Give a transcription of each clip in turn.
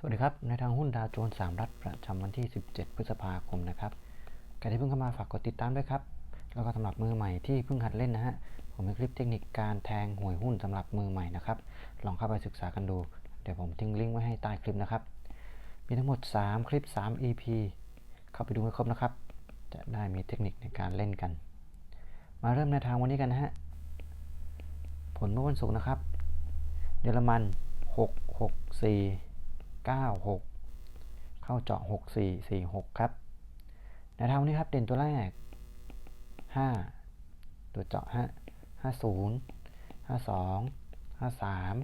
สวัสดีครับ ในทางหุ้นดาวโจนส์สามรัฐประจำวันที่ 17 พฤษภาคมนะครับใครที่เพิ่งเข้ามาฝากกดติดตามด้วยครับ แล้วก็สำหรับมือใหม่ที่เพิ่งหัดเล่นนะฮะ ผมมีคลิปเทคนิคการแทงหวยหุ้นสำหรับมือใหม่นะครับ ลองเข้าไปศึกษากันดู เดี๋ยวผมทิ้งลิงก์ไว้ให้ใต้คลิปนะครับ มีทั้งหมด 3 คลิป 3 EP เข้าไปดูให้ครบนะครับ จะได้มีเทคนิคในการเล่นกัน มาเริ่มในทางวันนี้กันนะฮะ ผลเมื่อวันศุกร์นะครับ เยอรมัน 6 9 6 เข้าเจาะ 6 4 4 6 ครับในทางนี้ครับเด่นตัวแรก 5 ตัวเจาะฮะ50 52 53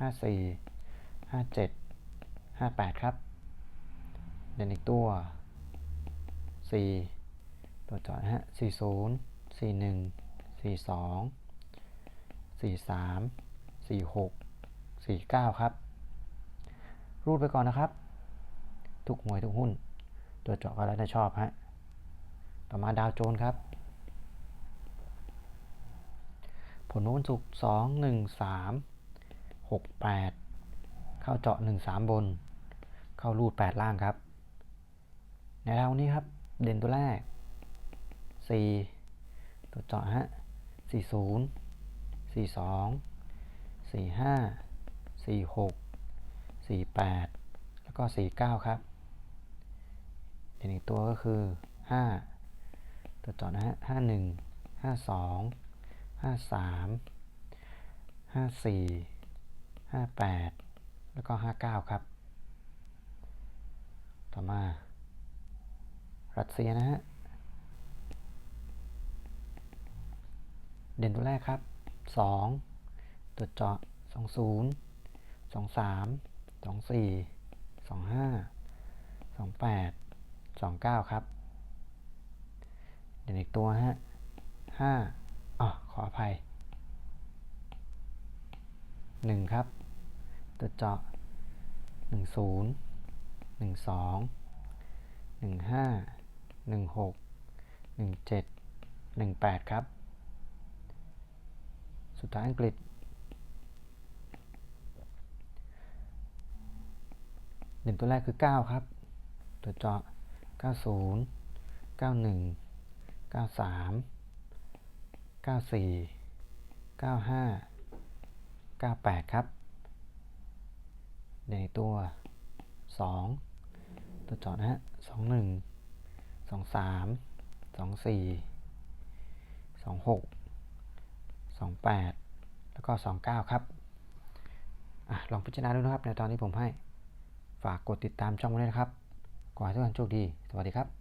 54 57 58 ครับเด่นอีกตัว 4 ตัวเจาะฮะ40 41 42 43 46 49 ครับ รูดไปก่อนนะครับ ทุกหวยทุกหุ้น ตัวเจาะก็แล้วแต่ชอบฮะต่อมาดาวโจนส์ครับ ผลเมื่อวันศุกร์สองหนึ่งสามหกแปดเข้าเจาะหนึ่งสามบน เข้ารูดแปดล่างครับ ในดาวนี้ครับ เด่นตัวแรกสี่ตัวเจาะฮะสี่ศูนย์สี่สองสี่ห้าสี่หก สี่แปดแล้วก็สี่เก้าครับเด่นอีกตัวก็คือห้าตัวจาะนะฮะห้าหนึ่งห้าสองห้าสามห้าสี่ห้าแปดแล้วก็ห้าเก้าครับ ต่อมา รัสเซียนะฮะ เด่นตัวแรกครับ 2 ตัวเจาะ20 23 24 25 28 29ครับ เด่นอีกตัวฮะ5อ๋อขออภัย1ครับ ตัวเจาะ10 12 15 16 17 18ครับ สุดท้ายอังกฤษ เด่นตัวแรกคือ 9 ครับ ตัวเจาะ 90 91 93 94 95 98 ครับ ในตัว 2 ตัวเจาะนะฮะ 21 23 24 26 28 แล้วก็ 29 ครับอะลองพิจารณาดูนะครับ ในตอนนี้ผมให้ ฝากกดติดตามช่องไว้ด้วยนะครับ ขอให้ทุกท่านโชคดี สวัสดีครับ